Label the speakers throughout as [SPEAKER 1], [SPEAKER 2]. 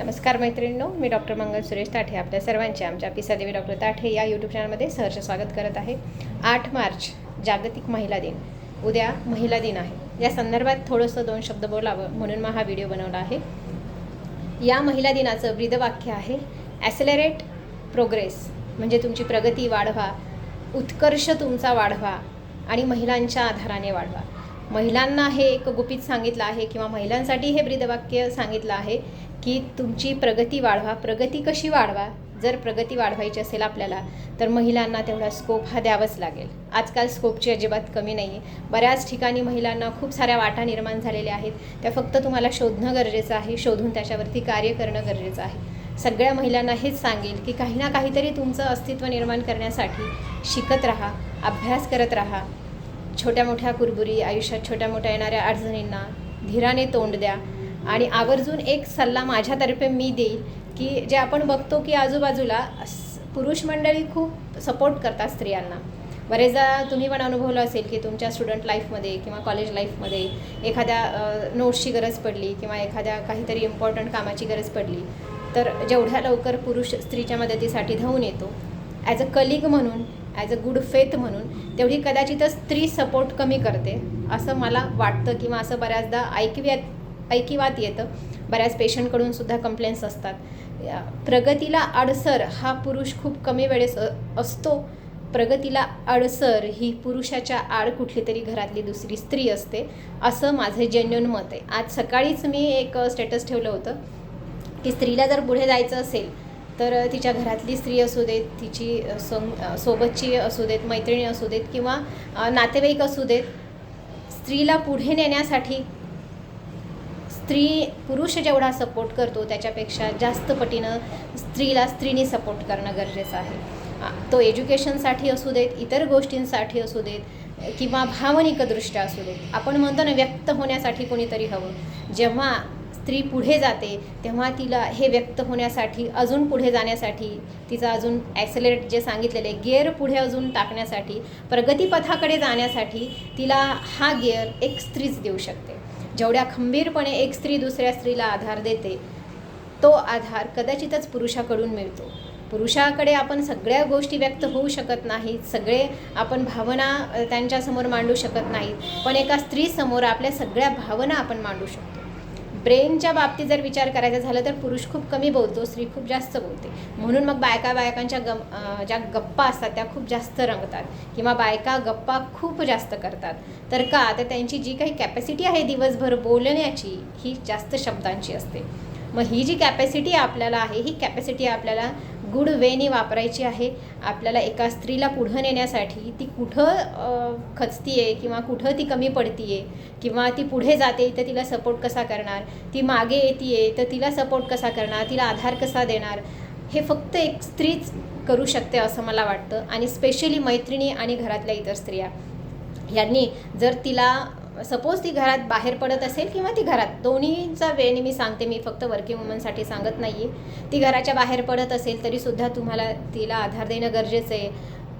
[SPEAKER 1] नमस्कार मैत्रिणींनो मी डॉक्टर मंगल सुरेश ताठे आपल्या सर्वांचे आमच्या पिसादेवी डॉक्टर ताठे या यूट्यूब चॅनलमध्ये सहर्ष स्वागत करत आहे. आठ मार्च जागतिक महिला दिन. उद्या महिला दिन आहे. या संदर्भात थोडंसं दोन शब्द बोलावं म्हणून मग हा व्हिडिओ बनवला आहे. या महिला दिनाचं ब्रीदवाक्य आहे ॲसेलरेट प्रोग्रेस म्हणजे तुमची प्रगती वाढवा उत्कर्ष तुमचा वाढवा आणि महिलांच्या आधाराने वाढवा. महिलांना हे एक गुपित सांगितलं आहे किंवा महिलांसाठी हे ब्रीदवाक्य सांगितलं आहे की तुमची प्रगती वाढवा. प्रगती कशी वाढवा? जर प्रगती वाढवायची असेल आपल्याला तर महिलांना तेवढा स्कोप हा द्यावाच लागेल. आजकाल स्कोपची अजिबात कमी नाही आहे बऱ्याच ठिकाणी महिलांना खूप साऱ्या वाटा निर्माण झालेल्या आहेत. त्या फक्त तुम्हाला शोधणं गरजेचं आहे शोधून त्याच्यावरती कार्य करणं गरजेचं आहे. सगळ्या महिलांना हेच सांगेल की काही ना काहीतरी तुमचं अस्तित्व निर्माण करण्यासाठी शिकत राहा अभ्यास करत राहा. छोट्या मोठ्या कुरबुरी आयुष्यात छोट्या मोठ्या येणाऱ्या अडचणींना धीराने तोंड द्या. आणि आवर्जून एक सल्ला माझ्यातर्फे मी देईल की जे आपण बघतो की आजूबाजूला स- पुरुष मंडळी खूप सपोर्ट करतात स्त्रियांना. बरेचदा तुम्ही पण अनुभवलं असेल की तुमच्या स्टुडंट लाईफमध्ये किंवा कॉलेज लाईफमध्ये एखाद्या नोट्सची गरज पडली किंवा एखाद्या काहीतरी इम्पॉर्टंट कामाची गरज पडली तर जेवढ्या लवकर पुरुष स्त्रीच्या मदतीसाठी धावून येतो ॲज अ कलिग म्हणून ॲज अ गुड फेथ म्हणून तेवढी कदाचितच स्त्री सपोर्ट कमी करते असं मला वाटतं किंवा असं बऱ्याचदा ऐकव्यात ऐकिवात येतं. बऱ्याच पेशंटकडून सुद्धा कंप्लेंट्स असतात. प्रगतीला अडसर हा पुरुष खूप कमी वेळेस असतो. प्रगतीला अडसर ही पुरुषाच्या आड कुठली तरी घरातली दुसरी स्त्री असते. असं माझं जेन्युन मत आहे. आज सकाळीच मी एक स्टेटस ठेवलं होतं की स्त्रीला जर पुढे जायचं असेल तर तिच्या घरातली स्त्री असू देत तिची सं सोबतची असू देत मैत्रिणी असू देत किंवा नातेवाईक असू देत स्त्रीला पुढे नेण्यासाठी स्त्री पुरुष जेवढा सपोर्ट करतो त्याच्यापेक्षा जास्त पटीनं स्त्रीला स्त्रीने सपोर्ट करणं गरजेचं आहे. तो एज्युकेशनसाठी असू देत इतर गोष्टींसाठी असू देत किंवा भावनिकदृष्ट्या असू देत. आपण म्हणतो ना व्यक्त होण्यासाठी कोणीतरी हवं. जेव्हा स्त्री पुढे जाते तेव्हा तिला हे व्यक्त होण्यासाठी अजून पुढे जाण्यासाठी तिचा अजून ॲक्सेलरेट जे सांगितलेले गिअर पुढे अजून टाकण्यासाठी प्रगतीपथाकडे जाण्यासाठी तिला हा गिअर एक स्त्रीच देऊ शकते. जेवढ्या खंबीरपणे एक स्त्री दुसऱ्या स्त्रीला आधार देते तो आधार कदाचितच पुरुषाकडून मिळतो. पुरुषाकडे आपण सगळ्या गोष्टी व्यक्त होऊ शकत नाहीत सगळे आपण भावना त्यांच्यासमोर मांडू शकत नाहीत पण एका स्त्रीसमोर आपल्या सगळ्या भावना आपण मांडू शकतो. ब्रेनच्या बाबतीत जर विचार करायचा झाला तर पुरुष खूप कमी बोलतो स्त्री खूप जास्त बोलते. म्हणून मग बायका बायकांच्या गम ज्या गप्पा असतात त्या खूप जास्त रंगतात किंवा बायका गप्पा खूप जास्त करतात. तर का? तर त्यांची जी काही कॅपॅसिटी आहे दिवसभर बोलण्याची ही जास्त शब्दांची असते. मग ही जी कॅपॅसिटी आपल्याला आहे ही कॅपॅसिटी आपल्याला गुड वेनी वापरायची आहे. आपल्याला एका स्त्रीला पुढं नेण्यासाठी ती कुठं खचती आहे किंवा कुठं ती कमी पडती आहे किंवा ती पुढे जाते तर तिला सपोर्ट कसा करणार? ती मागे येते आहे तर तिला सपोर्ट कसा करणार? तिला आधार कसा देणार? हे फक्त एक स्त्रीच करू शकते असं मला वाटतं. आणि स्पेशली मैत्रिणी आणि घरातल्या इतर स्त्रिया. यांनी जर तिला सपोज ती घरात बाहेर पडत असेल किंवा ती घरात दोन्हीचा वेळेने मी सांगते मी फक्त वर्किंग वुमनसाठी सांगत नाही आहे ती घराच्या बाहेर पडत असेल तरीसुद्धा तुम्हाला तिला आधार देणं गरजेचं आहे.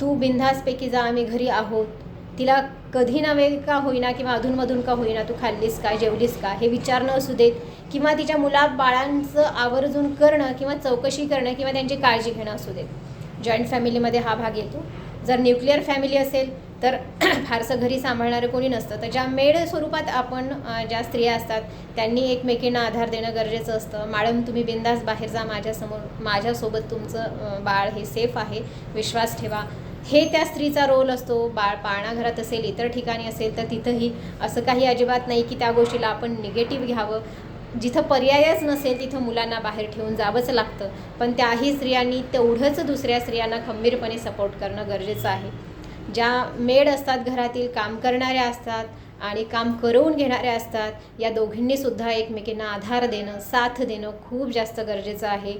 [SPEAKER 1] तू बिंधासपैकी जा आम्ही घरी आहोत. तिला कधी नव्हे का होईना किंवा अधूनमधून का होईना तू खाल्लीस का जेवलीस का हे विचारणं असू देत. किंवा तिच्या मुला बाळांचं आवर्जून करणं किंवा चौकशी करणं किंवा त्यांची काळजी घेणं असू देत. जॉईंट फॅमिलीमध्ये हा भाग येतो. जर न्यूक्लिअर फॅमिली असेल तर फारसं घरी सांभाळणारं कोणी नसतं. तर ज्या मेड स्वरूपात आपण ज्या स्त्रिया असतात त्यांनी एकमेकींना आधार देणं गरजेचं असतं. मॅडम तुम्ही बिंदास बाहेर जा माझ्यासमोर माझ्यासोबत तुमचं बाळ हे सेफ आहे विश्वास ठेवा. हे त्या स्त्रीचा रोल असतो. बाळ पाळणाघरात असेल इतर ठिकाणी असेल तर तिथंही असं काही अजिबात नाही की त्या गोष्टीला आपण निगेटिव्ह घ्यावं. जिथं पर्यायच नसेल तिथं मुलांना बाहेर ठेवून जावंच लागतं. पण त्याही स्त्रियांनी तेवढंच दुसऱ्या स्त्रियांना खंबीरपणे सपोर्ट करणं गरजेचं आहे. ज्या मेड असतात घरातील काम करणाऱ्या असतात आणि काम करवून घेणाऱ्या असतात या दोघींनी सुद्धा एकमेकींना आधार देणं साथ देणं खूप जास्त गरजेचं आहे.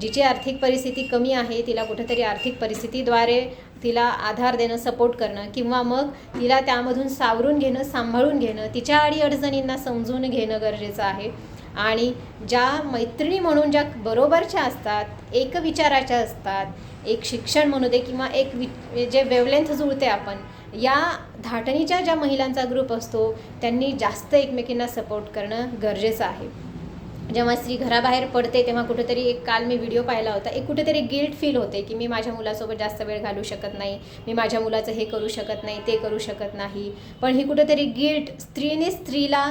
[SPEAKER 1] जिची आर्थिक परिस्थिती कमी आहे तिला कुठेतरी आर्थिक परिस्थितीद्वारे तिला आधार देणं सपोर्ट करणं किंवा मग तिला त्यामधून सावरून घेणं सांभाळून घेणं तिच्या अडीअडचणींना समजून घेणं गरजेचं आहे. आणि ज्या मैत्रिणी म्हणून ज्या बरोबरच्या असतात एक विचाराच्या असतात एक शिक्षण म्हणू दे किंवा एक वि जे वेवलेंथ जुळते आपण या धाटणीच्या ज्या महिलांचा ग्रुप असतो त्यांनी जास्त एकमेकींना सपोर्ट करणं गरजेचं आहे. जेव्हा स्त्री घराबाहेर पडते तेव्हा कुठेतरी एक काल मी व्हिडिओ पाहिला होता एक कुठेतरी गिल्ट फील होते की मी माझ्या मुलासोबत जास्त वेळ घालू शकत नाही मी माझ्या मुलाचं हे करू शकत नाही ते करू शकत नाही. पण ही कुठेतरी गिल्ट स्त्रीने स्त्रीला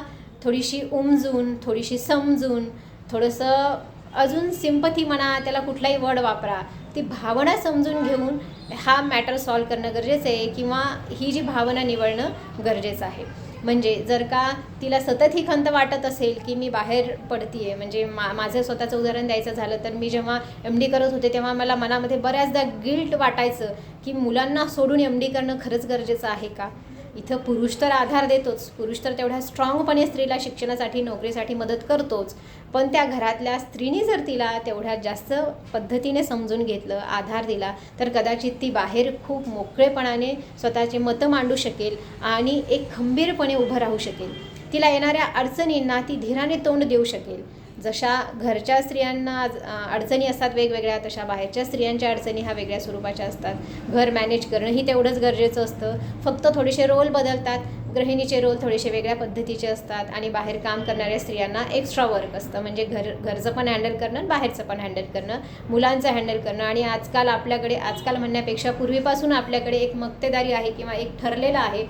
[SPEAKER 1] थोडीशी उमजून थोडीशी समजून थोडंसं अजून सिंपथी म्हणा त्याला कुठलाही वर्ड वापरा ती भावना समजून घेऊन हा मॅटर सॉल्व करणं गरजेचं आहे किंवा ही जी भावना निवडणं गरजेचं आहे. म्हणजे जर का तिला सतत ही खंत वाटत असेल की मी बाहेर पडतीये म्हणजे मा माझं स्वतःचं उदाहरण द्यायचं झालं तर मी जेव्हा एम डी करत होते तेव्हा मला मनामध्ये बऱ्याचदा गिल्ट वाटायचं की मुलांना सोडून एम डी करणं खरंच गरजेचं आहे का? इथं पुरुष तर आधार देतोच. पुरुष तर तेवढ्या स्ट्रॉंगपणे स्त्रीला शिक्षणासाठी नोकरीसाठी मदत करतोच. पण त्या घरातल्या स्त्रीने जर तिला तेवढ्या जास्त पद्धतीने समजून घेतलं आधार दिला तर कदाचित ती बाहेर खूप मोकळेपणाने स्वतःचे मतं मांडू शकेल आणि एक खंबीरपणे उभं राहू शकेल. तिला येणाऱ्या अडचणींना ती धीराने तोंड देऊ शकेल. जशा घरच्या स्त्रियांना आज- अडचणी असतात वेगवेगळ्या तशा बाहेरच्या स्त्रियांच्या अडचणी ह्या वेगळ्या स्वरूपाच्या असतात. घर मॅनेज करणं ही तेवढंच गरजेचं असतं. फक्त थोडेसे रोल बदलतात. गृहिणीचे रोल थोडेसे वेगळ्या पद्धतीचे असतात आणि बाहेर काम करणाऱ्या स्त्रियांना एक्स्ट्रा वर्क असतं. म्हणजे घर घरचं पण हँडल करणं आणि बाहेरचं पण हँडल करणं मुलांचं हँडल करणं आणि आजकाल आपल्याकडे आजकाल म्हणण्यापेक्षा पूर्वीपासून आपल्याकडे एक मक्तेदारी आहे किंवा एक ठरलेलं आहे.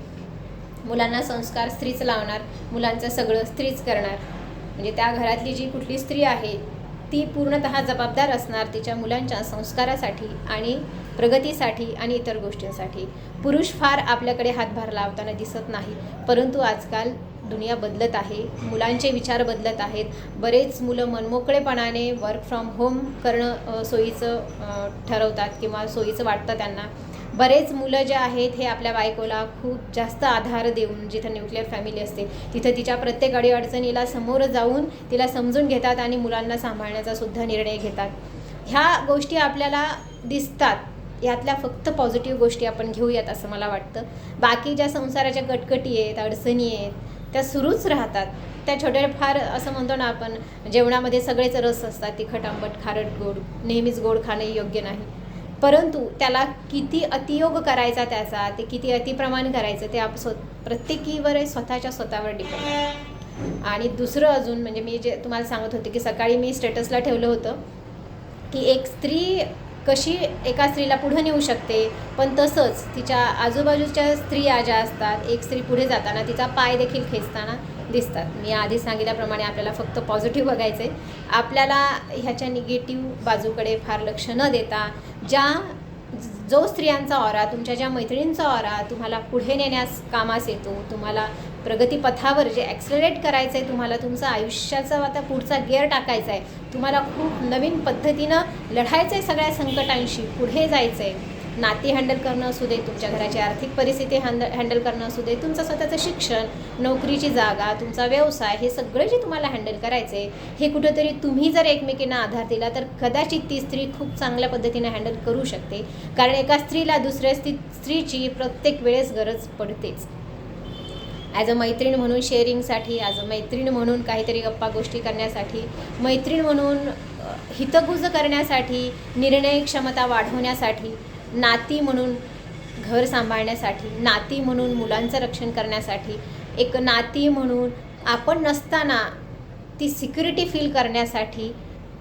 [SPEAKER 1] मुलांना संस्कार स्त्रीच लावणार मुलांचं सगळं स्त्रीच करणार. म्हणजे त्या घरातली जी कुठली स्त्री आहे ती पूर्णतः जबाबदार असणार तिच्या मुलांच्या संस्कारासाठी आणि प्रगतीसाठी आणि इतर गोष्टींसाठी. पुरुष फार आपल्याकडे हातभार लावताना दिसत नाही परंतु आजकाल दुनिया बदलत आहे मुलांचे विचार बदलत आहेत. बरेच मुलं मनमोकळेपणाने वर्क फ्रॉम होम करणं सोयीचं ठरवतात किंवा सोयीचं वाटतं त्यांना. बरेच मुलं जे आहेत हे आपल्या बायकोला खूप जास्त आधार देऊन जिथं न्यूक्लिअर फॅमिली असते तिथं तिच्या प्रत्येक अडीअडचणीला समोर जाऊन तिला समजून घेतात आणि मुलांना सांभाळण्याचा सुद्धा निर्णय घेतात. ह्या गोष्टी आपल्याला दिसतात. यातल्या फक्त पॉझिटिव्ह गोष्टी आपण घेऊयात असं मला वाटतं. बाकी ज्या संसाराच्या कटकटी आहेत अडचणी आहेत त्या सुरूच राहतात. त्या छोट्या फार असं म्हणतो ना आपण जेवणामध्ये सगळेच रस असतात तिखट आंबट खारट गोड नेहमीच गोड खाणे योग्य नाही. परंतु त्याला किती अतियोग करायचा त्याचा ते किती अतिप्रमाण करायचं ते आप स्व प्रत्येकीवर स्वतःच्या स्वतःवर डिपेंड आहे आणि दुसरं अजून म्हणजे मी जे तुम्हाला सांगत होते की सकाळी मी स्टेटसला ठेवलं होतं की एक स्त्री कशी एका स्त्रीला पुढे नेऊ शकते पण तसंच तिच्या आजूबाजूच्या स्त्रिया ज्या असतात एक स्त्री पुढे जाताना तिचा पाय देखील खेचताना दिसतात. मी आधी सांगितल्याप्रमाणे आपल्याला फक्त पॉझिटिव्ह बघायचं आहे आपल्याला ह्याच्या निगेटिव्ह बाजूकडे फार लक्ष न देता ज्या जो स्त्रियांचा ऑरा तुमच्या ज्या मैत्रिणींचा ऑरा तुम्हाला पुढे नेण्यास कामास येतो तुम्हाला प्रगतीपथावर जे ॲक्सलरेट करायचं आहे तुम्हाला तुमचं आयुष्याचा आता पुढचा गिअर टाकायचा आहे तुम्हाला खूप नवीन पद्धतीनं लढायचं आहे सगळ्या संकटांशी. पुढे जायचं आहे नाती हँडल करणं असू दे तुमच्या घराची आर्थिक परिस्थिती हँड हँडल करणं असू दे तुमचं स्वतःचं शिक्षण नोकरीची जागा तुमचा व्यवसाय हे सगळं जे तुम्हाला हँडल करायचं आहे हे कुठंतरी तुम्ही जर एकमेकींना आधार दिला तर कदाचित ती स्त्री खूप चांगल्या पद्धतीने हँडल करू शकते. कारण एका स्त्रीला दुसऱ्या स्त्री स्त्रीची प्रत्येक वेळेस गरज पडतेच. ॲज अ मैत्रीण म्हणून शेअरिंगसाठी ॲज अ मैत्रीण म्हणून काहीतरी गप्पा गोष्टी करण्यासाठी मैत्रीण म्हणून हितगुज करण्यासाठी निर्णय क्षमता वाढवण्यासाठी नाती म्हणून घर सांभाळण्यासाठी नाती म्हणून मुलांचं रक्षण करण्यासाठी एक नाती म्हणून आपण नसताना ती सिक्युरिटी फील करण्यासाठी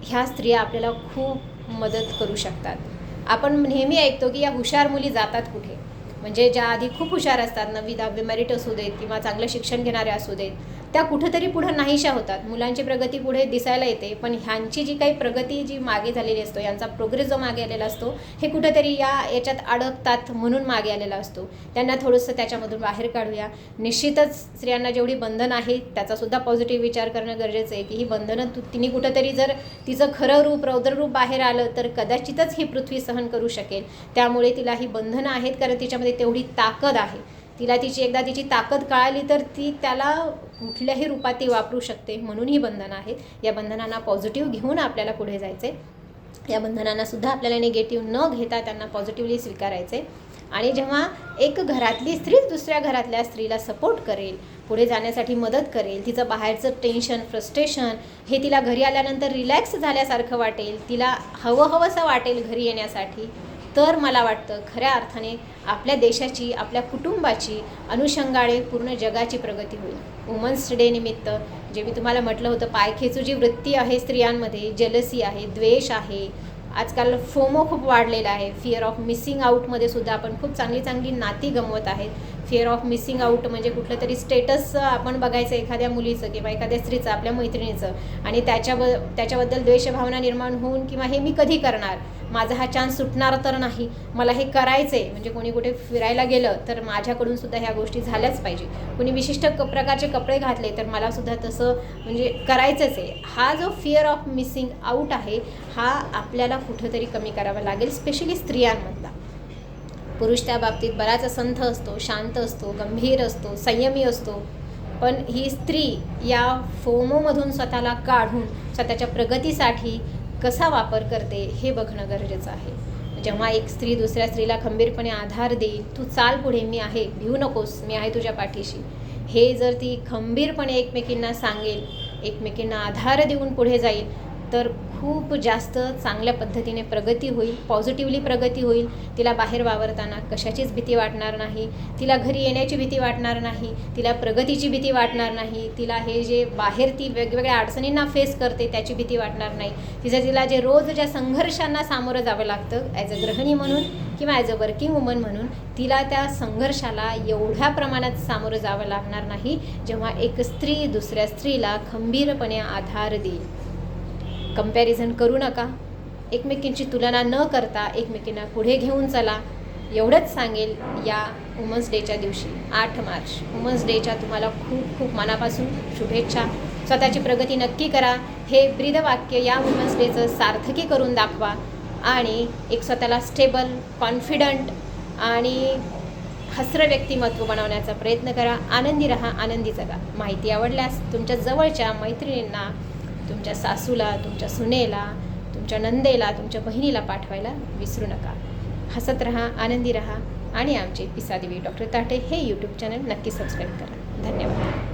[SPEAKER 1] ह्या स्त्रिया आपल्याला खूप मदत करू शकतात. आपण नेहमी ऐकतो की या हुशार मुली जातात कुठे? म्हणजे ज्या आधी खूप हुशार असतात नववी दहावी मेरिट असू देत किंवा चांगलं शिक्षण घेणारे असू देत त्या कुठंतरी पुढं नाहीशा होतात. मुलांची प्रगती पुढे दिसायला येते पण ह्यांची जी काही प्रगती जी मागे झालेली असतो यांचा प्रोग्रेस जो मागे आलेला असतो हे कुठंतरी या याच्यात अडकतात म्हणून मागे आलेला असतो. त्यांना थोडंसं त्याच्यामधून बाहेर काढूया. निश्चितच स्त्रियांना जेवढी बंधनं आहेत त्याचासुद्धा पॉझिटिव्ह विचार करणं गरजेचं आहे की ही बंधनं तू तिने कुठंतरी जर तिचं खरं रूप रौद्र रूप बाहेर आलं तर कदाचितच ही पृथ्वी सहन करू शकेल. त्यामुळे तिला ही बंधनं आहेत कारण तिच्यामध्ये तेवढी ताकद आहे. तिला तिची एकदा तिची ताकद कळाली तर ती त्याला कुठल्याही रूपात ती वापरू शकते. म्हणून ही बंधनं आहेत. या बंधनांना पॉझिटिव्ह घेऊन आपल्याला पुढे जायचे या बंधनांना सुद्धा आपल्याला निगेटिव्ह न घेता त्यांना पॉझिटिव्हली स्वीकारायचे आणि जेव्हा एक घरातली स्त्रीच दुसऱ्या घरातल्या स्त्रीला सपोर्ट करेल पुढे जाण्यासाठी मदत करेल तिचं बाहेरचं टेन्शन फ्रस्ट्रेशन हे तिला घरी आल्यानंतर रिलॅक्स झाल्यासारखं वाटेल तिला हवं हवंसं वाटेल घरी येण्यासाठी तर मला वाटतं खऱ्या अर्थाने आपल्या देशाची आपल्या कुटुंबाची अनुषंगाने पूर्ण जगाची प्रगती होईल. वुमन्स डे निमित्त जे मी तुम्हाला म्हटलं होतं पायखेचू जी वृत्ती आहे स्त्रियांमध्ये जलसी आहे द्वेष आहे आजकाल फोमो खूप वाढलेला आहे. फिअर ऑफ मिसिंग आऊटमध्ये सुद्धा आपण खूप चांगली चांगली नाती गमवत आहेत. फिअर ऑफ मिसिंग आऊट म्हणजे कुठलं तरी स्टेटस आपण बघायचं एखाद्या मुलीचं किंवा एखाद्या स्त्रीचं आपल्या मैत्रिणीचं. आणि त्याच्याब त्याच्याबद्दल द्वेषभावना निर्माण होऊन किंवा हे मी कधी करणार? माझा हा चान्स सुटणार तर नाही. मला हे करायचं आहे म्हणजे कोणी कुठे फिरायला गेलं तर माझ्याकडून सुद्धा ह्या गोष्टी झाल्याच पाहिजे. कोणी विशिष्ट क प्रकारचे कपडे घातले तर मला सुद्धा तसं म्हणजे करायचंच आहे. हा जो फिअर ऑफ मिसिंग आऊट आहे हा आपल्याला कुठंतरी कमी करावा लागेल स्पेशली स्त्रियांमधला. पुरुष त्या बाबतीत बराच संथ असतो शांत असतो गंभीर असतो संयमी असतो. पण ही स्त्री या फोमोमधून स्वतःला काढून स्वतःच्या प्रगतीसाठी कसा वापर करते हे बघणं गरजेचं आहे. जेव्हा एक स्त्री दुसऱ्या स्त्रीला खंबीरपणे आधार देईल तू चाल पुढे मी आहे भिऊ नकोस मी आहे तुझ्या पाठीशी. हे जर ती खंबीरपणे एकमेकींना सांगेल एकमेकींना आधार देऊन पुढे जाईल तर खूप जास्त चांगल्या पद्धतीने प्रगती होईल पॉझिटिव्हली प्रगती होईल. तिला बाहेर वावरताना कशाचीच भीती वाटणार नाही तिला घरी येण्याची भीती वाटणार नाही तिला प्रगतीची भीती वाटणार नाही तिला हे जे बाहेर ती वेगवेगळ्या अडचणींना फेस करते त्याची भीती वाटणार नाही. तिचं तिला जे रोज ज्या संघर्षांना सामोरं जावं लागतं ॲज अ गृहिणी म्हणून किंवा ॲज अ वर्किंग वुमन म्हणून तिला त्या संघर्षाला एवढ्या प्रमाणात सामोरं जावं लागणार नाही जेव्हा एक स्त्री दुसऱ्या स्त्रीला खंबीरपणे आधार देईल. कंपॅरिझन करू नका. एकमेकींची तुलना न करता एकमेकींना पुढे घेऊन चला. एवढंच सांगेल या वुमन्स डेच्या दिवशी आठ मार्च. वुमन्स डेच्या तुम्हाला खूप खूप मनापासून शुभेच्छा. स्वतःची प्रगती नक्की करा. हे ब्रीदवाक्य या वुमन्स डेचं सार्थकी करून दाखवा. आणि एक स्वतःला स्टेबल कॉन्फिडंट आणि हसरं व्यक्तिमत्व बनवण्याचा प्रयत्न करा. आनंदी रहा आनंदी जगा. माहिती आवडल्यास तुमच्या जवळच्या मैत्रिणींना तुमच्या सासूला तुमच्या सुनेला तुमच्या नंदेला तुमच्या बहिणीला पाठवायला विसरू नका. हसत रहा आनंदी रहा आणि आमचे पिसादेवी डॉक्टर ताटे हे यूट्यूब चॅनल नक्की सबस्क्राईब करा. धन्यवाद.